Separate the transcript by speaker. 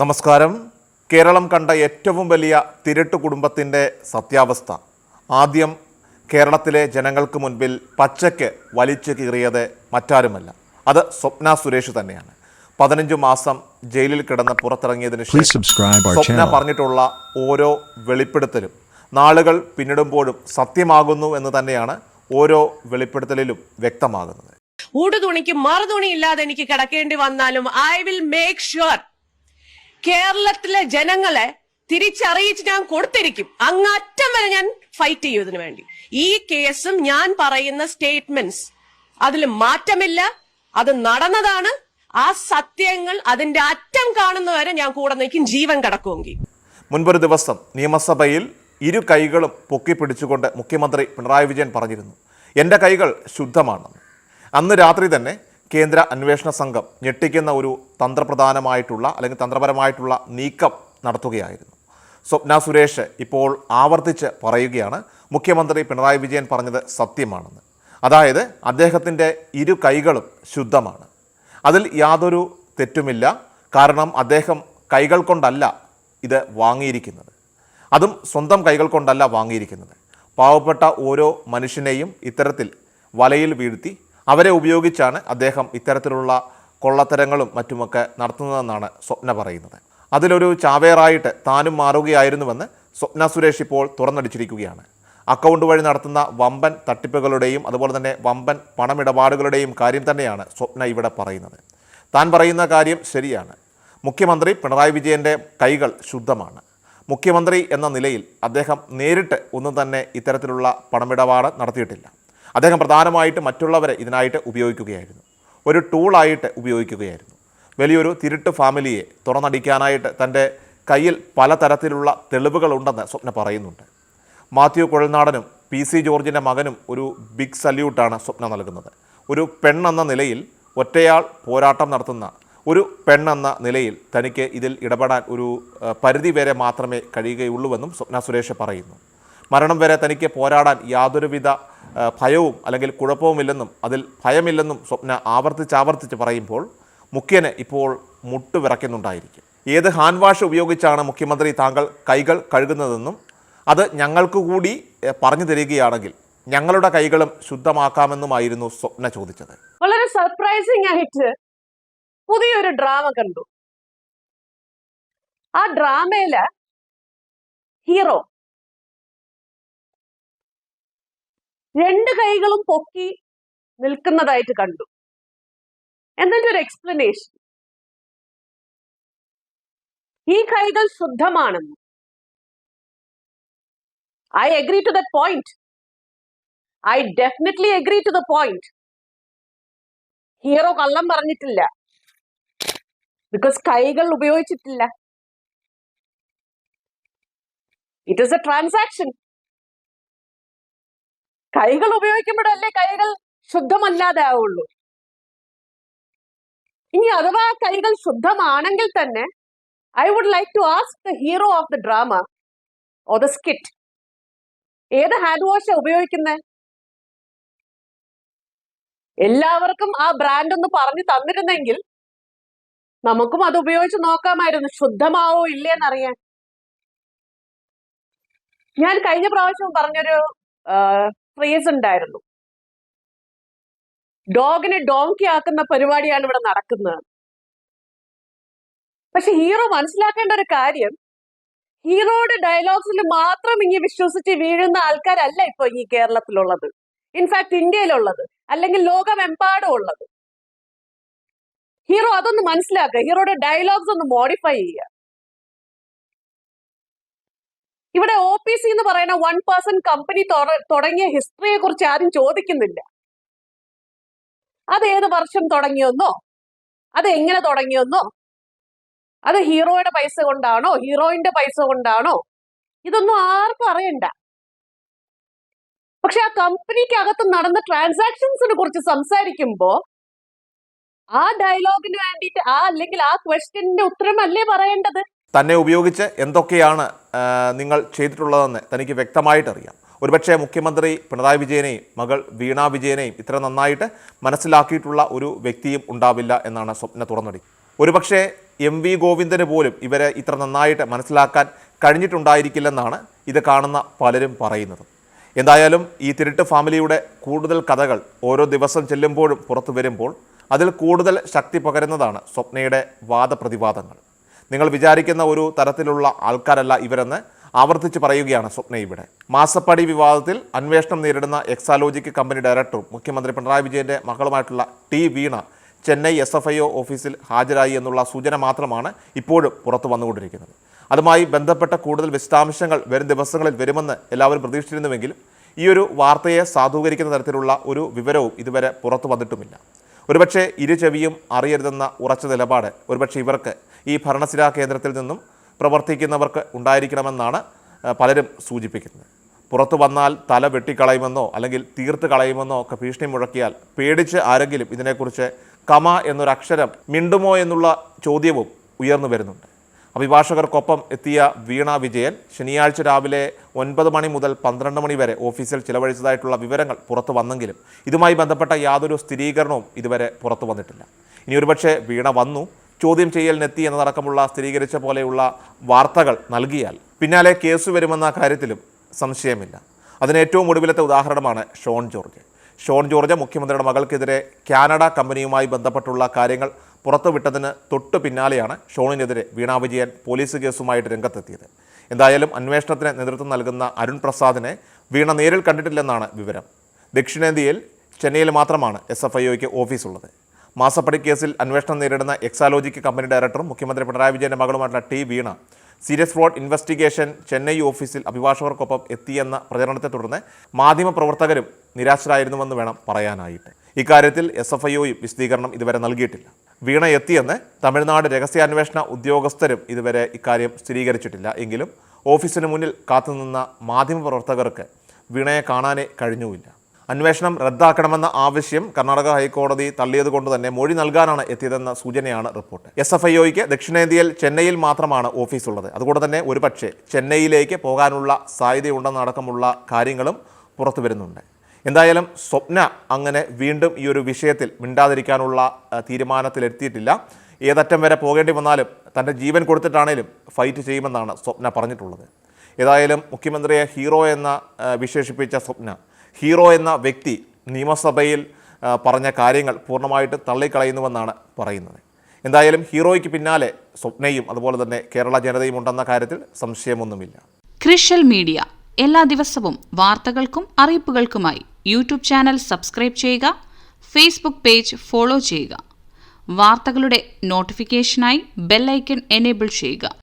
Speaker 1: നമസ്കാരം. കേരളം കണ്ട ഏറ്റവും വലിയ തിരട്ട് കുടുംബത്തിന്റെ സത്യാവസ്ഥ. ആദ്യം കേരളത്തിലെ ജനങ്ങൾക്ക് മുൻപിൽ പച്ചയ്ക്ക് വലിച്ചു കീറിയത് മറ്റാരുമല്ല. അത് സ്വപ്ന സുരേഷ് തന്നെയാണ്. പതിനഞ്ച് മാസം ജയിലിൽ കിടന്ന് പുറത്തിറങ്ങിയതിന്
Speaker 2: ശേഷം
Speaker 1: സ്വപ്ന പറഞ്ഞിട്ടുള്ള ഓരോ വെളിപ്പെടുത്തലും നാളുകൾ പിന്നിടുമ്പോഴും സത്യമാകുന്നു എന്ന് തന്നെയാണ് ഓരോ വെളിപ്പെടുത്തലിലും വ്യക്തമാകുന്നത്.
Speaker 3: ഊടുതുണിക്ക് മറുതുണി ഇല്ലാതെ എനിക്ക് കിടക്കേണ്ടി വന്നാലും ഐ വിൽ മേക്ക് ഷുവർ കേരളത്തിലെ ജനങ്ങളെ തിരിച്ചറിയിച്ച് ഞാൻ കൊടുത്തിരിക്കും. അങ്ങറ്റം വരെ ഞാൻ ഫൈറ്റ് ചെയ്യും ഇതിനു വേണ്ടി. ഈ കേസും ഞാൻ പറയുന്ന സ്റ്റേറ്റ്മെന്റ്സ് അതിൽ മാറ്റമില്ല. അത് നടന്നതാണ്. ആ സത്യങ്ങൾ അതിന്റെ അറ്റം കാണുന്നവരെ ഞാൻ കൂടെ നിൽക്കും. ജീവൻ കിടക്കുമെങ്കിൽ.
Speaker 1: മുൻപൊരു ദിവസം നിയമസഭയിൽ ഇരു കൈകളും പൊക്കി പിടിച്ചുകൊണ്ട് മുഖ്യമന്ത്രി പിണറായി വിജയൻ പറഞ്ഞിരുന്നു. എന്റെ കൈകൾ ശുദ്ധമാണെന്ന് അന്ന് രാത്രി തന്നെ കേന്ദ്ര അന്വേഷണ സംഘം ഞെട്ടിക്കുന്ന ഒരു തന്ത്രപ്രധാനമായിട്ടുള്ള അല്ലെങ്കിൽ തന്ത്രപരമായിട്ടുള്ള നീക്കം നടത്തുകയായിരുന്നു. സ്വപ്ന സുരേഷ് ഇപ്പോൾ ആവർത്തിച്ച് പറയുകയാണ് മുഖ്യമന്ത്രി പിണറായി വിജയൻ പറഞ്ഞത് സത്യമാണെന്ന്. അതായത് അദ്ദേഹത്തിന്റെ ഇരു കൈകളും ശുദ്ധമാണ്. അതിൽ യാതൊരു തെറ്റുമില്ല. കാരണം അദ്ദേഹം കൈകൾ കൊണ്ടല്ല ഇത് വാങ്ങിയിരിക്കുന്നത്. അതും സ്വന്തം കൈകൾ കൊണ്ടല്ല വാങ്ങിയിരിക്കുന്നത്. പാവപ്പെട്ട ഓരോ മനുഷ്യനെയും ഇത്തരത്തിൽ വലയിൽ വീഴ്ത്തി അവരെ ഉപയോഗിച്ചാണ് അദ്ദേഹം ഇത്തരത്തിലുള്ള കൊള്ളത്തരങ്ങളും മറ്റുമൊക്കെ നടത്തുന്നതെന്നാണ് സ്വപ്ന പറയുന്നത്. അതിലൊരു ചാവേറായിട്ട് താനും മാറുകയായിരുന്നുവെന്ന് സ്വപ്ന സുരേഷ് ഇപ്പോൾ തുറന്നടിച്ചിരിക്കുകയാണ്. അക്കൗണ്ട് വഴി നടത്തുന്ന വമ്പൻ തട്ടിപ്പുകളുടെയും അതുപോലെ തന്നെ വമ്പൻ പണമിടപാടുകളുടെയും കാര്യം തന്നെയാണ് സ്വപ്ന ഇവിടെ പറയുന്നത്. താൻ പറയുന്ന കാര്യം ശരിയാണ്. മുഖ്യമന്ത്രി പിണറായി വിജയന്റെ കൈകൾ ശുദ്ധമാണ്. മുഖ്യമന്ത്രി എന്ന നിലയിൽ അദ്ദേഹം നേരിട്ട് ഒന്നും തന്നെ ഇത്തരത്തിലുള്ള പണമിടപാട് നടത്തിയിട്ടില്ല. അദ്ദേഹം പ്രധാനമായിട്ട് മറ്റുള്ളവരെ ഇതിനായിട്ട് ഉപയോഗിക്കുകയായിരുന്നു. ഒരു ടൂളായിട്ട് ഉപയോഗിക്കുകയായിരുന്നു. വലിയൊരു തിരുട്ട് ഫാമിലിയെ തുറന്നടിക്കാനായിട്ട് തന്റെ കയ്യിൽ പലതരത്തിലുള്ള തെളിവുകളുണ്ടെന്ന് സ്വപ്ന പറയുന്നുണ്ട്. മാത്യു കുഴൽനാടനും പി സി ജോർജിന്റെ മകനും ഒരു ബിഗ് സല്യൂട്ടാണ് സ്വപ്ന നൽകുന്നത്. ഒരു പെണ്ണെന്ന നിലയിൽ ഒറ്റയാൾ പോരാട്ടം നടത്തുന്ന ഒരു പെണ്ണെന്ന നിലയിൽ തനിക്ക് ഇതിൽ ഇടപെടാൻ ഒരു പരിധി വരെ മാത്രമേ കഴിയുകയുള്ളൂവെന്നും സ്വപ്ന സുരേഷ് പറയുന്നു. മരണം വരെ തനിക്ക് പോരാടാൻ യാതൊരുവിധ ഭയവും അല്ലെങ്കിൽ കുഴപ്പവുമില്ലെന്നും അതിൽ ഭയമില്ലെന്നും സ്വപ്ന ആവർത്തിച്ചാവർത്തിച്ച് പറയുമ്പോൾ മുഖ്യന് ഇപ്പോൾ മുട്ടുവിറയ്ക്കുന്നുണ്ടായിരിക്കും. ഏത് ഹാൻഡ് വാഷ് ഉപയോഗിച്ചാണ് മുഖ്യമന്ത്രി താങ്കൾ കൈകൾ കഴുകുന്നതെന്നും അത് ഞങ്ങൾക്ക് കൂടി പറഞ്ഞു തരികയാണെങ്കിൽ ഞങ്ങളുടെ കൈകളും ശുദ്ധമാക്കാമെന്നുമായിരുന്നു സ്വപ്ന ചോദിച്ചത്.
Speaker 3: വളരെ സർപ്രൈസിംഗ് ആയിട്ട് പുതിയൊരു ഡ്രാമ കണ്ടു. ആ ഡ്രാമയിൽ ഹീറോ രണ്ട് കൈകളും പൊക്കി നിൽക്കുന്നതായിട്ട് കണ്ടു. എന്നിട്ട് ഒരു എക്സ്പ്ലനേഷൻ ഈ കൈകൾ ശുദ്ധമാണെന്ന്. I agree to that point I definitely agree to the point hero കള്ളം പറഞ്ഞിട്ടില്ല. ബിക്കോസ് കൈകൾ ഉപയോഗിച്ചിട്ടില്ല. ഇറ്റ് ഇസ് എ ട്രാൻസാക്ഷൻ കൈകൾ ഉപയോഗിക്കുമ്പോഴല്ലേ കൈകൾ ശുദ്ധമല്ലാതെ ആവുള്ളൂ. ഇനി അഥവാ കൈകൾ ശുദ്ധമാണെങ്കിൽ തന്നെ I would like to ask the hero of the drama or the skit ഏത് ഹാൻഡ് വാഷ് ഉപയോഗിക്കുന്നത് എല്ലാവർക്കും ആ ബ്രാൻഡ് ഒന്ന് പറഞ്ഞു തന്നിരുന്നെങ്കിൽ നമുക്കും അത് ഉപയോഗിച്ച് നോക്കാമായിരുന്നു. ശുദ്ധമാവോ ഇല്ലേന്നറിയാൻ ഞാൻ കഴിഞ്ഞ പ്രാവശ്യം പറഞ്ഞൊരു ഫ്രേസ് ഉണ്ടായിരുന്നു. ഡോഗിനെ ഡോങ്കി ആക്കുന്ന പരിപാടിയാണ് ഇവിടെ നടക്കുന്നത്. പക്ഷെ ഹീറോ മനസ്സിലാക്കേണ്ട ഒരു കാര്യം ഹീറോയുടെ ഡയലോഗ്സിൽ മാത്രം ഇങ്ങനെ വിശ്വസിച്ച് വീഴുന്ന ആൾക്കാരല്ല ഇപ്പൊ ഈ കേരളത്തിലുള്ളത്. ഇൻഫാക്ട് ഇന്ത്യയിലുള്ളത് അല്ലെങ്കിൽ ലോകമെമ്പാടും ഉള്ളത്. ഹീറോ അതൊന്ന് മനസ്സിലാക്കുക ഹീറോയുടെ ഡയലോഗ്സ് ഒന്ന് മോഡിഫൈ ചെയ്യുക. ഇവിടെ ഒ പി സി എന്ന് പറയുന്ന വൺ പേഴ്സൺ കമ്പനി തുടങ്ങിയ ഹിസ്റ്ററിയെ കുറിച്ച് ആരും ചോദിക്കുന്നില്ല. അത് ഏത് വർഷം തുടങ്ങിയെന്നോ? അത് എങ്ങനെ തുടങ്ങിയെന്നോ? അത് ഹീറോയുടെ പൈസ കൊണ്ടാണോ? ഹീറോയിന്റെ പൈസ കൊണ്ടാണോ? ഇതൊന്നും ആർക്കും അറിയണ്ട. പക്ഷെ ആ കമ്പനിക്കകത്ത് നടന്ന ട്രാൻസാക്ഷൻസിനെ കുറിച്ച് സംസാരിക്കുമ്പോ ആ ഡയലോഗിന് വേണ്ടിയിട്ട് ആ അല്ലെങ്കിൽ ആ ക്വസ്റ്റ്യന്റെ ഉത്തരമല്ലേ പറയേണ്ടത്?
Speaker 1: തന്നെ ഉപയോഗിച്ച് എന്തൊക്കെയാണ് നിങ്ങൾ ചെയ്തിട്ടുള്ളതെന്ന് തനിക്ക് വ്യക്തമായിട്ടറിയാം. ഒരുപക്ഷെ മുഖ്യമന്ത്രി പിണറായി വിജയനെയും മകൾ വീണ വിജയനെയും ഇത്ര നന്നായിട്ട് മനസ്സിലാക്കിയിട്ടുള്ള ഒരു വ്യക്തിയും ഉണ്ടാവില്ല എന്നാണ് സ്വപ്ന തുറന്നടി. ഒരുപക്ഷെ എം വി ഗോവിന്ദന് പോലും ഇവരെ ഇത്ര നന്നായിട്ട് മനസ്സിലാക്കാൻ കഴിഞ്ഞിട്ടുണ്ടായിരിക്കില്ലെന്നാണ് ഇത് കാണുന്ന പലരും പറയുന്നത്. എന്തായാലും ഈ തിരുട്ട് ഫാമിലിയുടെ കൂടുതൽ കഥകൾ ഓരോ ദിവസം ചെല്ലുമ്പോഴും പുറത്തു വരുമ്പോൾ അതിൽ കൂടുതൽ ശക്തി പകരുന്നതാണ് സ്വപ്നയുടെ വാദപ്രതിവാദങ്ങൾ. നിങ്ങൾ വിചാരിക്കുന്ന ഒരു തരത്തിലുള്ള ആൾക്കാരല്ല ഇവരെന്ന് ആവർത്തിച്ച് പറയുകയാണ് സ്വപ്ന ഇവിടെ. മാസപ്പടി വിവാദത്തിൽ അന്വേഷണം നേരിടുന്ന എക്സാലോജിക് കമ്പനി ഡയറക്ടറും മുഖ്യമന്ത്രി പിണറായി വിജയന്റെ മകളുമായിട്ടുള്ള T Veena Chennai S F I O ഓഫീസിൽ ഹാജരായി എന്നുള്ള സൂചന മാത്രമാണ് ഇപ്പോഴും പുറത്തു വന്നുകൊണ്ടിരിക്കുന്നത്. അതുമായി ബന്ധപ്പെട്ട കൂടുതൽ വിശദാംശങ്ങൾ വരും ദിവസങ്ങളിൽ വരുമെന്ന് എല്ലാവരും പ്രതീക്ഷിച്ചിരുന്നുവെങ്കിലും ഈ ഒരു വാർത്തയെ സാധൂകരിക്കുന്ന തരത്തിലുള്ള ഒരു വിവരവും ഇതുവരെ പുറത്തു വന്നിട്ടുമില്ല. ഒരുപക്ഷെ ഇരു ചെവിയും അറിയരുതെന്ന ഉറച്ച നിലപാട് ഒരുപക്ഷെ ഇവർക്ക് ഈ ഭരണശിലാ കേന്ദ്രത്തിൽ നിന്നും പ്രവർത്തിക്കുന്നവർക്ക് ഉണ്ടായിരിക്കണമെന്നാണ് പലരും സൂചിപ്പിക്കുന്നത്. പുറത്തു വന്നാൽ തല വെട്ടിക്കളയുമെന്നോ അല്ലെങ്കിൽ തീർത്ത് കളയുമെന്നോ ഒക്കെ ഭീഷണി മുഴക്കിയാൽ പേടിച്ച് ആരെങ്കിലും ഇതിനെക്കുറിച്ച് കമ എന്നൊരക്ഷരം മിണ്ടുമോ എന്നുള്ള ചോദ്യവും ഉയർന്നു വരുന്നുണ്ട്. അഭിഭാഷകർക്കൊപ്പം എത്തിയ വീണ വിജയൻ ശനിയാഴ്ച രാവിലെ ഒൻപത് മണി മുതൽ പന്ത്രണ്ട് മണി വരെ ഓഫീസിൽ ചിലവഴിച്ചതായിട്ടുള്ള വിവരങ്ങൾ പുറത്തു വന്നെങ്കിലും ഇതുമായി ബന്ധപ്പെട്ട യാതൊരു സ്ഥിരീകരണവും ഇതുവരെ പുറത്തു വന്നിട്ടില്ല. ഇനി ഒരുപക്ഷെ വീണ വന്നു ചോദ്യം ചെയ്യലിനെത്തി എന്നതടക്കമുള്ള സ്ഥിരീകരിച്ച പോലെയുള്ള വാർത്തകൾ നൽകിയാൽ പിന്നാലെ കേസ് വരുമെന്ന കാര്യത്തിലും സംശയമില്ല. അതിന് ഏറ്റവും ഒടുവിലത്തെ ഉദാഹരണമാണ് ഷോൺ ജോർജ്. ഷോൺ ജോർജ് മുഖ്യമന്ത്രിയുടെ മകൾക്കെതിരെ കാനഡ കമ്പനിയുമായി ബന്ധപ്പെട്ടുള്ള കാര്യങ്ങൾ പുറത്തുവിട്ടതിന് തൊട്ടു പിന്നാലെയാണ് ഷോണിനെതിരെ വീണ വിജയൻ പോലീസ് കേസുമായിട്ട് രംഗത്തെത്തിയത്. എന്തായാലും അന്വേഷണത്തിന് നേതൃത്വം നൽകുന്ന അരുൺ പ്രസാദിനെ വീണ നേരിൽ കണ്ടിട്ടില്ലെന്നാണ് വിവരം. ദക്ഷിണേന്ത്യയിൽ ചെന്നൈയിൽ മാത്രമാണ് എസ് എഫ് ഐ ഒക്ക് ഓഫീസുള്ളത്. മാസപ്പടി കേസിൽ അന്വേഷണം നേരിടുന്ന എക്സാലോജിക്ക് കമ്പനി ഡയറക്ടറും മുഖ്യമന്ത്രി പിണറായി വിജയന്റെ മകളുമായിട്ടുള്ള T Veena serious fraud investigation Chennai ഓഫീസിൽ അഭിഭാഷകർക്കൊപ്പം എത്തിയെന്ന പ്രചരണത്തെ തുടർന്ന് മാധ്യമപ്രവർത്തകരും നിരാശരായിരുന്നുവെന്ന് വേണം പറയാനായിട്ട്. ഇക്കാര്യത്തിൽ എസ് എഫ് ഐഒയും വിശദീകരണം ഇതുവരെ നൽകിയിട്ടില്ല. വീണ എത്തിയെന്ന് തമിഴ്നാട് രഹസ്യാന്വേഷണ ഉദ്യോഗസ്ഥരും ഇതുവരെ ഇക്കാര്യം സ്ഥിരീകരിച്ചിട്ടില്ല. എങ്കിലും ഓഫീസിന് മുന്നിൽ കാത്തുനിന്ന മാധ്യമപ്രവർത്തകർക്ക് വീണയെ കാണാനേ കഴിഞ്ഞുമില്ല. അന്വേഷണം റദ്ദാക്കണമെന്ന ആവശ്യം കർണാടക ഹൈക്കോടതി തള്ളിയതുകൊണ്ട് തന്നെ മൊഴി നൽകാനാണ് എത്തിയതെന്ന സൂചനയാണ് റിപ്പോർട്ട്. എസ് എഫ് ഐഒയ്ക്ക് ദക്ഷിണേന്ത്യയിൽ ചെന്നൈയിൽ മാത്രമാണ് ഓഫീസുള്ളത്. അതുകൊണ്ട് തന്നെ ഒരുപക്ഷെ ചെന്നൈയിലേക്ക് പോകാനുള്ള സാധ്യതയുണ്ടെന്നടക്കമുള്ള കാര്യങ്ങളും പുറത്തു വരുന്നുണ്ട് എന്തായാലും സ്വപ്ന അങ്ങനെ വീണ്ടും ഈ ഒരു വിഷയത്തിൽ മിണ്ടാതിരിക്കാനുള്ള തീരുമാനത്തിലെത്തിയിട്ടില്ല. ഏതറ്റം വരെ പോകേണ്ടി വന്നാലും തന്റെ ജീവൻ കൊടുത്തിട്ടാണേലും ഫൈറ്റ് ചെയ്യുമെന്നാണ് സ്വപ്ന പറഞ്ഞിട്ടുള്ളത്. ഏതായാലും മുഖ്യമന്ത്രിയെ ഹീറോ എന്ന വിശേഷിപ്പിച്ച സ്വപ്ന ഹീറോ എന്ന വ്യക്തി നിയമസഭയിൽ പറഞ്ഞ കാര്യങ്ങൾ പൂർണമായിട്ട് തള്ളിക്കളയുന്നുവെന്നാണ് പറയുന്നത്. എന്തായാലും ഹീറോയ്ക്ക് പിന്നാലെ സ്വപ്നയും അതുപോലെ തന്നെ കേരള ജനതയും ഉണ്ടെന്ന കാര്യത്തിൽ സംശയമൊന്നുമില്ല.
Speaker 2: Crucial media. എല്ലാ ദിവസവും വാർത്തകൾക്കും അറിയിപ്പുകൾക്കുമായി യൂട്യൂബ് ചാനൽ സബ്സ്ക്രൈബ് ചെയ്യുക ഫേസ്ബുക്ക് പേജ് ഫോളോ ചെയ്യുക. വാർത്തകളുടെ നോട്ടിഫിക്കേഷനായി ബെല്ലൈക്കൺ എനേബിൾ ചെയ്യുക.